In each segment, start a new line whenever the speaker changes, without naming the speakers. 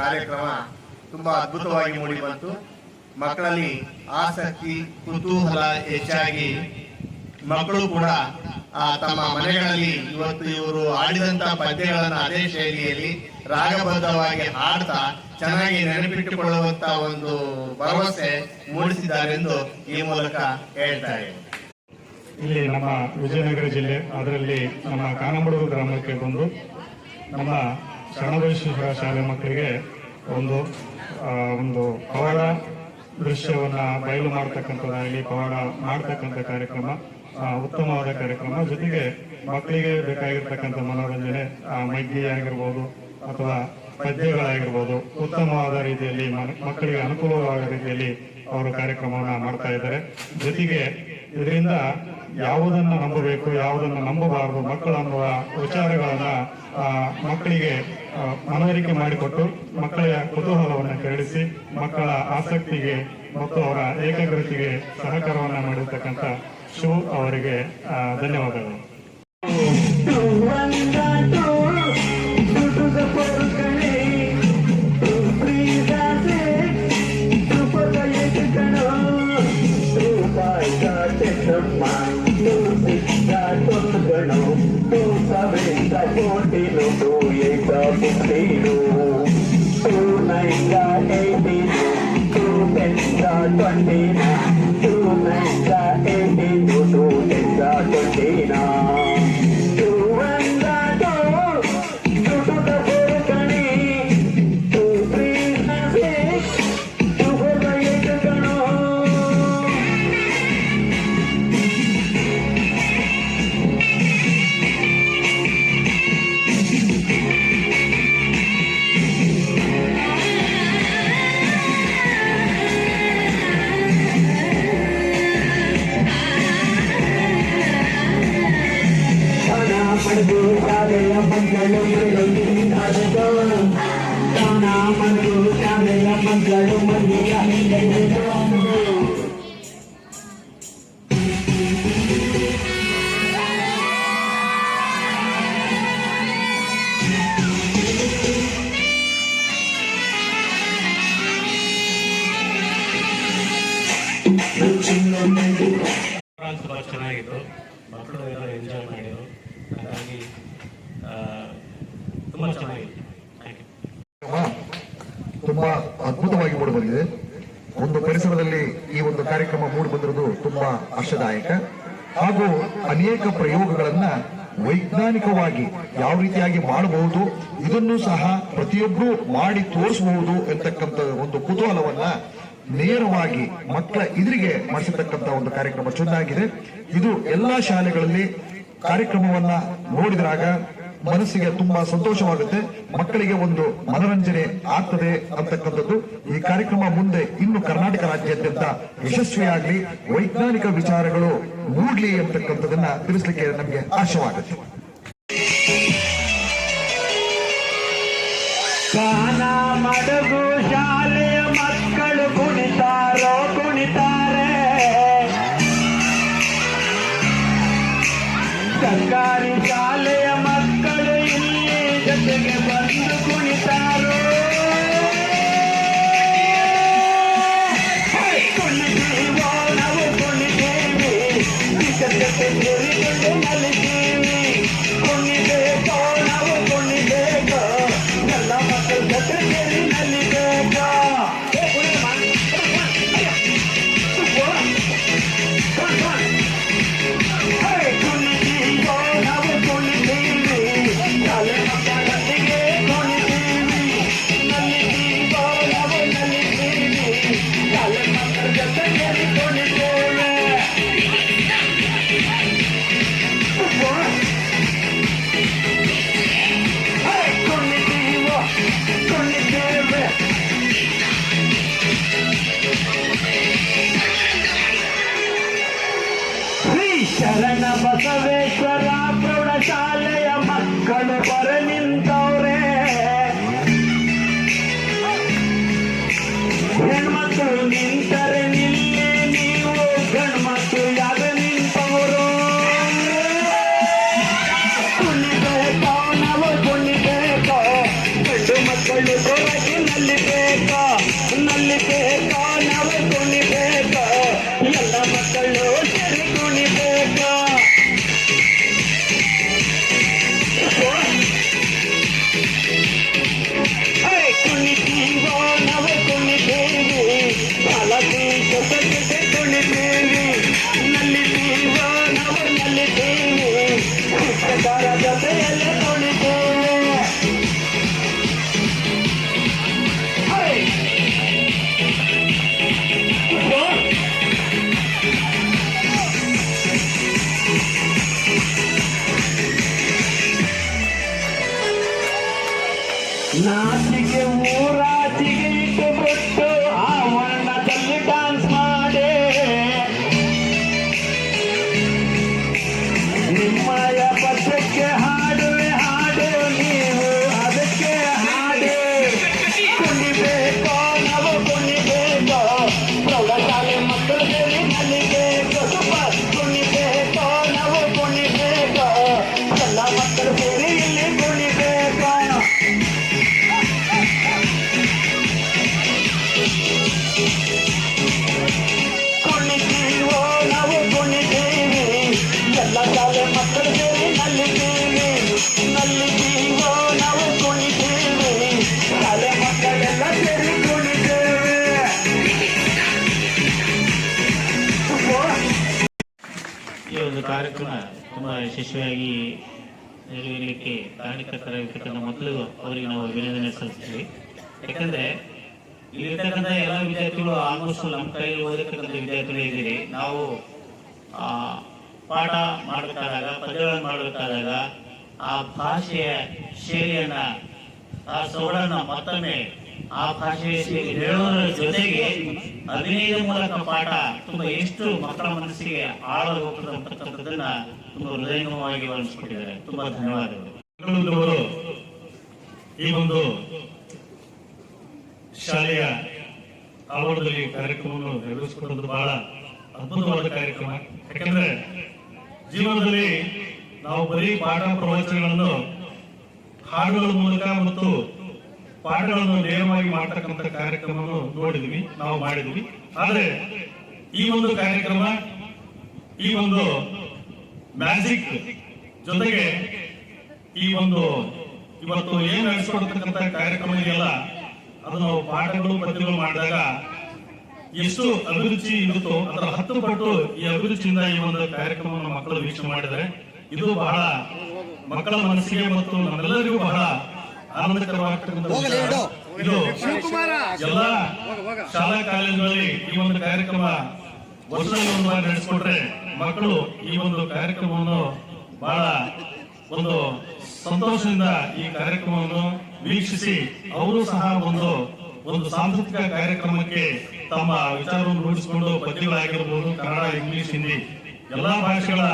ಕಾರ್ಯಕ್ರಮ ತುಂಬಾ ಅದ್ಭುತವಾಗಿ ಮೂಡಿ ಬಂತು. ಮಕ್ಕಳಲ್ಲಿ ಆಸಕ್ತಿ, ಕುತೂಹಲ ಹೆಚ್ಚಾಗಿ ಮಕ್ಕಳು ಕೂಡ ತಮ್ಮ ಮನೆಗಳಲ್ಲಿ ಇವತ್ತು ಇವರು ಆಡಿದಂತ ಪದ್ಯಗಳನ್ನ ಅದೇ ಶೈಲಿಯಲ್ಲಿ ರಾಗಬದ್ಧವಾಗಿ ಹಾಡ್ತಾ ಚೆನ್ನಾಗಿ ನೆನಪಿಟ್ಟುಕೊಳ್ಳುವಂತ ಒಂದು ಭರವಸೆ ಮೂಡಿಸಿದ್ದಾರೆಂದು ಈ ಮೂಲಕ ಹೇಳ್ತಾ ಇದ್ದೀನಿ.
ಇಲ್ಲಿ ನಮ್ಮ ವಿಜಯನಗರ ಜಿಲ್ಲೆ, ಅದರಲ್ಲಿ ನಮ್ಮ ಕಾನಂಬಡೂರು ಗ್ರಾಮಕ್ಕೆ ಬಂದು ನಮ್ಮ ಶರಣಬೇಶ್ವರ ಶಾಲೆ ಮಕ್ಕಳಿಗೆ ಒಂದು ಒಂದು ಪವಾಡ ದೃಶ್ಯವನ್ನ ಬಯಲು ಮಾಡ್ತಕ್ಕಂಥದ್ದಾಗಲಿ ಪವಾಡ ಮಾಡ್ತಕ್ಕಂಥ ಕಾರ್ಯಕ್ರಮ ಉತ್ತಮವಾದ ಕಾರ್ಯಕ್ರಮ. ಜೊತೆಗೆ ಮಕ್ಕಳಿಗೆ ಬೇಕಾಗಿರ್ತಕ್ಕಂಥ ಮನೋರಂಜನೆ ಮಗ್ಗಿ ಆಗಿರ್ಬೋದು ಅಥವಾ ಪದ್ಯಗಳಾಗಿರ್ಬೋದು, ಉತ್ತಮವಾದ ರೀತಿಯಲ್ಲಿ ಮಕ್ಕಳಿಗೆ ಅನುಕೂಲವಾದ ರೀತಿಯಲ್ಲಿ ಅವರು ಕಾರ್ಯಕ್ರಮವನ್ನು ಮಾಡ್ತಾ ಇದ್ದಾರೆ. ಜೊತೆಗೆ ಇದರಿಂದ ಯಾವುದನ್ನು ನಂಬಬೇಕು, ಯಾವುದನ್ನು ನಂಬಬಾರದು ಮಕ್ಕಳು ಅನ್ನುವ ಮಕ್ಕಳಿಗೆ ಮನವರಿಕೆ ಮಾಡಿಕೊಟ್ಟು ಮಕ್ಕಳ ಕುತೂಹಲವನ್ನು ಕೆರಳಿಸಿ ಮಕ್ಕಳ ಆಸಕ್ತಿಗೆ ಮತ್ತು ಅವರ ಏಕಾಗ್ರತೆಗೆ ಸಹಕಾರವನ್ನು ಮಾಡಿರ್ತಕ್ಕಂಥ ಶಿವು ಅವರಿಗೆ పూసవేంద కోటిలు తూయేత పుట్టిలు తూ నైంద ఎయిటీలు తూ టెన్ ట్వంటీలు ಆ, ಧನ್ಯವಾದಗಳು ತುಂಬಾ ಚೆನ್ನಾಗಿತ್ತು. ಮಕ್ಕಳು ಎಲ್ಲ ಎಂಜಾಯ್ ಮಾಡಿದರು. ಹಾಗಾಗಿ ತುಂಬಾ
ಅದ್ಭುತವಾಗಿ ಮೂಡಿ ಬಂದಿದೆ. ಒಂದು ಪರಿಸರದಲ್ಲಿ ಈ ಒಂದು ಕಾರ್ಯಕ್ರಮ ಮೂಡಿ ಬಂದಿರೋದು ತುಂಬಾ ಹರ್ಷದಾಯಕ ಹಾಗೂ ಅನೇಕ ಪ್ರಯೋಗಗಳನ್ನ ವೈಜ್ಞಾನಿಕವಾಗಿ ಯಾವ ರೀತಿಯಾಗಿ ಮಾಡಬಹುದು ಇದನ್ನು ಸಹ ಪ್ರತಿಯೊಬ್ಬರು ಮಾಡಿ ತೋರಿಸಬಹುದು ಎಂತಕ್ಕಂಥ ಒಂದು ಕುತೂಹಲವನ್ನ ನೇರವಾಗಿ ಮಕ್ಕಳ ಇದ್ರಿಗೆ ಮಾಡಿಸತಕ್ಕಂತ ಒಂದು ಕಾರ್ಯಕ್ರಮ ಚೆನ್ನಾಗಿದೆ ಇದು ಎಲ್ಲಾ ಶಾಲೆಗಳಲ್ಲಿ ಕಾರ್ಯಕ್ರಮವನ್ನ ನೋಡಿದಾಗ ಮನಸ್ಸಿಗೆ ತುಂಬಾ ಸಂತೋಷವಾಗುತ್ತೆ, ಮಕ್ಕಳಿಗೆ ಒಂದು ಮನರಂಜನೆ ಆಗ್ತದೆ ಅಂತಕ್ಕಂಥದ್ದು. ಈ ಕಾರ್ಯಕ್ರಮ ಮುಂದೆ ಇನ್ನು ಕರ್ನಾಟಕ ರಾಜ್ಯಾದ್ಯಂತ ಯಶಸ್ವಿಯಾಗಲಿ, ವೈಜ್ಞಾನಿಕ ವಿಚಾರಗಳು ಮೂಡ್ಲಿ ಅಂತಕ್ಕಂಥದನ್ನ ತಿಳಿಸ್ಲಿಕ್ಕೆ ನಮಗೆ ಆಶವಾಗುತ್ತೆ.
ಕಾನಾ ಮಡಗು ಇಲ್ಲಿ
ಯಶಸ್ವಿಯಾಗಿ ನೆರವೇರಲಿಕ್ಕೆ ಕಾರಣಕರ್ತರಾಗಿರ್ತಕ್ಕಂಥ ಮೊದಲು ಅವರಿಗೆ ನಾವು ಅಭಿನಂದನೆ ಸಲ್ಲಿಸ್ತೀವಿ. ಯಾಕಂದ್ರೆ ಇಲ್ಲಿರ್ತಕ್ಕಂಥ ಎಲ್ಲ ವಿದ್ಯಾರ್ಥಿಗಳು ಆಲ್ಮೋಸ್ಟ್ ನಮ್ಮ ಕೈಯಲ್ಲಿ ಓದಿರ್ತಕ್ಕಂಥ ವಿದ್ಯಾರ್ಥಿಗಳು ಇದ್ದೀರಿ. ನಾವು ಪಾಠ ಮಾಡಬೇಕಾದಾಗ, ಪದ್ಯಗಳನ್ನು ಮಾಡಬೇಕಾದಾಗ ಆ ಭಾಷೆಯ ಶೈಲಿಯನ್ನ, ಆ ಸೊಗಡನ್ನ ಮತ್ತೊಮ್ಮೆ ಆ ಭಾಷೆ ಹೇಳೋದ್ರ ಜೊತೆಗೆ ಅಭಿನಯದ ಮೂಲಕ ಪಾಠ ತುಂಬಾ ಎಷ್ಟು ಮಕ್ಕಳ ಮನಸ್ಸಿಗೆ ಆಳಲು ತುಂಬಾ ಹೃದಯಂಗಮವಾಗಿ ವರ್ಣಿಸ್ಕೊಟ್ಟಿದ್ದಾರೆ. ತುಂಬಾ ಧನ್ಯವಾದಗಳು.
ಈ ಒಂದು ಶಾಲೆಯ ಆವರಣದಲ್ಲಿ ಕಾರ್ಯಕ್ರಮವನ್ನು ನಿರ್ವಹಿಸಿಕೊಳ್ಳುವುದು ಬಹಳ ಅದ್ಭುತವಾದ ಕಾರ್ಯಕ್ರಮ. ಯಾಕಂದ್ರೆ ಜೀವನದಲ್ಲಿ ನಾವು ಬರೀ ಪಾಠ ಪ್ರವಚನಗಳನ್ನು ಹಾಡುಗಳ ಮೂಲಕ ಮತ್ತು ಪಾಠಗಳನ್ನು ನೇರವಾಗಿ ಮಾಡ್ತಕ್ಕಂಥ ಕಾರ್ಯಕ್ರಮವನ್ನು ನೋಡಿದ್ವಿ, ನಾವು ಮಾಡಿದ್ವಿ. ಆದ್ರೆ ಈ ಒಂದು ಕಾರ್ಯಕ್ರಮ, ಈ ಒಂದು ಮ್ಯಾಜಿಕ್ ಜೊತೆಗೆ ಈ ಒಂದು ಇವತ್ತು ಏನು ನಡೆಸ್ಕೊಡ್ತಕ್ಕಂಥ ಕಾರ್ಯಕ್ರಮ ಇದೆಯಲ್ಲ ಅದು ಪಾಠಗಳು, ಪದ್ಯಗಳು ಮಾಡಿದಾಗ ಎಷ್ಟು ಅಭಿರುಚಿ ಇರುತ್ತೋ, ಅದರ ಹತ್ತು ಪಟ್ಟು ಈ ಅಭಿರುಚಿಯಿಂದ ಈ ಒಂದು ಕಾರ್ಯಕ್ರಮವನ್ನು ಮಕ್ಕಳು ವೀಕ್ಷಣೆ ಮಾಡಿದರೆ ಇದು ಬಹಳ ಮಕ್ಕಳ ಮನಸ್ಸಿಗೆ ಮತ್ತು ನಮ್ಮೆಲ್ಲರಿಗೂ ಬಹಳ ಎಲ್ಲ ಶಾಲಾ ಕಾಲೇಜುಗಳಲ್ಲಿ ಈ ಒಂದು ಕಾರ್ಯಕ್ರಮ ವರ್ಷದಲ್ಲಿ ಒಂದು ಬಾರಿ ನಡೆಸಿಕೊಟ್ರೆ ಮಕ್ಕಳು ಈ ಒಂದು ಕಾರ್ಯಕ್ರಮವನ್ನು ಬಹಳ ಒಂದು ಸಂತೋಷದಿಂದ ಈ ಕಾರ್ಯಕ್ರಮವನ್ನು ವೀಕ್ಷಿಸಿ ಅವರು ಸಹ ಒಂದು ಒಂದು ಸಾಂಸ್ಕೃತಿಕ ಕಾರ್ಯಕ್ರಮಕ್ಕೆ ತಮ್ಮ ವಿಚಾರವನ್ನು ರೂಢಿಸಿಕೊಂಡು ಪದ್ಯಗಳಾಗಿರ್ಬೋದು ಕನ್ನಡ ಇಂಗ್ಲಿಷ್ ಹಿಂದಿ ಎಲ್ಲಾ ಭಾಷೆಗಳ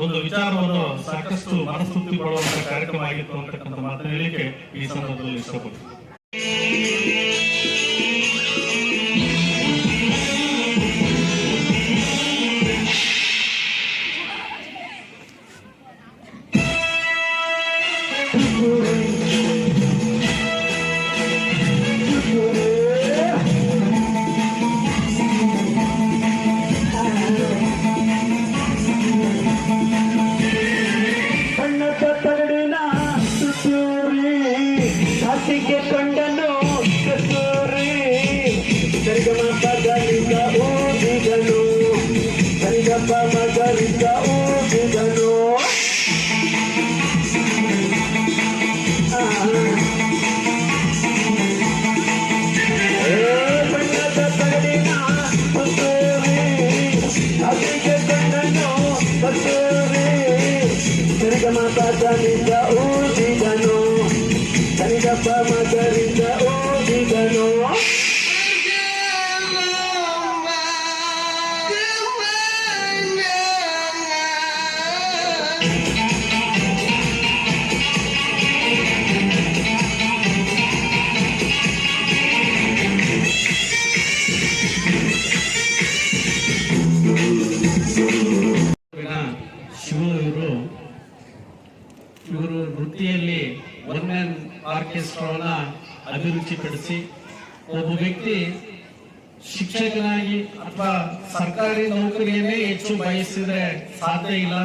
ಒಂದು ವಿಚಾರವನ್ನು ಸಾಕಷ್ಟು ಮನಸ್ತೃಪ್ತಿ ಪಡುವಂತಹ ಕಾರ್ಯಕ್ರಮ ಆಗಿತ್ತು ಅಂತಕ್ಕಂಥ ಮಾತನಾಡಲಿಕ್ಕೆ ಈ ಸಂದರ್ಭದಲ್ಲಿ ಇಷ್ಟಪಡ್ತೀನಿ.
kwamba magharibi upigano
oh, ಇವರು ವೃತ್ತಿಯಲ್ಲಿ ಒನ್ ಅಭಿರುಚಿ ಪಡಿಸಿ
ಒಬ್ಬ ವ್ಯಕ್ತಿ ಶಿಕ್ಷಕನಾಗಿ ಅಥವಾ ಸರ್ಕಾರಿ ನೌಕರಿಯನ್ನೇ ಹೆಚ್ಚು ಬಯಸಿದ್ರೆ ಸಾಧ್ಯ ಇಲ್ಲ.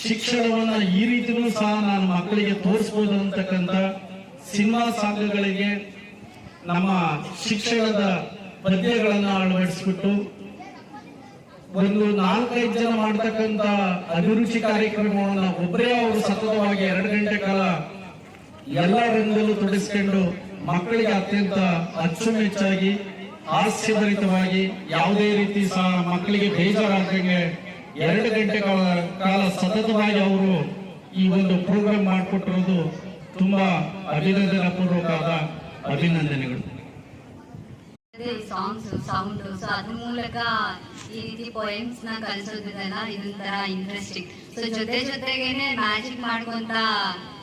ಶಿಕ್ಷಣವನ್ನ ಈ ರೀತಿಯೂ ಸಹ ನಾನು ಮಕ್ಕಳಿಗೆ ತೋರಿಸಬಹುದು ಅಂತಕ್ಕಂಥ ಸಿನಿಮಾ ಸಾಂಗಗಳಿಗೆ ನಮ್ಮ ಶಿಕ್ಷಣದ ಪದ್ಯಗಳನ್ನು ಅಳವಡಿಸ್ಬಿಟ್ಟು ಒಂದು ನಾಲ್ಕೈದು ಜನ ಮಾಡ್ತಕ್ಕಂಥ ಅಭಿರುಚಿ ಕಾರ್ಯಕ್ರಮವನ್ನ ಒಬ್ಬರೇ ಅವರು ಸತತವಾಗಿ ಎರಡು ಗಂಟೆ ಕಾಲ ಎಲ್ಲ ರಂಗದಲ್ಲೂ ಮಕ್ಕಳಿಗೆ ಅತ್ಯಂತ ಅಚ್ಚುಮೆಚ್ಚಾಗಿ, ಹಾಸ್ಯಭರಿತವಾಗಿ, ಯಾವುದೇ ರೀತಿ ಸಹ ಮಕ್ಕಳಿಗೆ ಬೇಜಾರಾಗದಂಗೆ ಎರಡು ಗಂಟೆ ಕಾಲ ಸತತವಾಗಿ ಅವರು ಈ ಒಂದು ಪ್ರೋಗ್ರಾಮ್ ಮಾಡಿಕೊಟ್ಟಿರೋದು ತುಂಬಾ ಅಭಿನಂದನಾ ಪೂರ್ವಕವಾದ ಅಭಿನಂದನೆಗಳು
ಸಾಂಗ್ಸ್ ಸೌಂಡ್ ಅದ್ರ ಮೂಲಕ ಈ ರೀತಿ ಪೋಯಮ್ಸ್ನ ಕಲಿಸೋದಿದೆಲ್ಲ ಇದೊಂಥರ ಇಂಟ್ರೆಸ್ಟಿಂಗ್ ಸೊ ಜೊತೆ ಜೊತೆಗೇನೆ ಮ್ಯಾಜಿಕ್ ಮಾಡ್ಕೊಂತ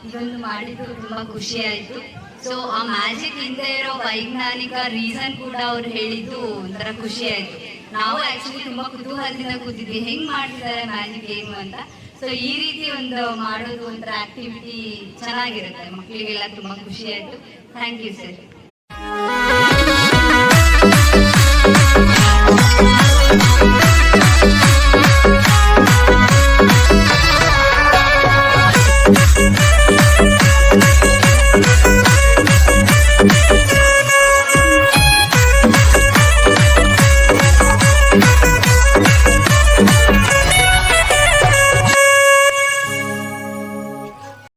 ಇದೊಂದು ಮಾಡಿದ್ದು ತುಂಬಾ ಖುಷಿ ಆಯ್ತು ಸೊ ಆ ಮ್ಯಾಜಿಕ್ ಹಿಂದೆ ಇರೋ ವೈಜ್ಞಾನಿಕ ರೀಸನ್ ಕೂಡ ಅವ್ರು ಹೇಳಿದ್ದು ಒಂಥರ ಖುಷಿ ಆಯ್ತು ನಾವು ಆಕ್ಚುಲಿ ತುಂಬಾ ಕುತೂಹಲದಿಂದ ಕೂತಿದ್ವಿ, ಹೆಂಗ್ ಮಾಡ್ತಿದ್ದಾರೆ ಮ್ಯಾಜಿಕ್ ಏನು ಅಂತ? ಸೊ ಈ ರೀತಿ ಒಂದು ಮಾಡೋದು ಒಂಥರ ಆಕ್ಟಿವಿಟಿ ಚೆನ್ನಾಗಿರುತ್ತೆ. ಮಕ್ಕಳಿಗೆಲ್ಲ ತುಂಬಾ ಖುಷಿ ಆಯ್ತು ಥ್ಯಾಂಕ್ ಯು ಸರ್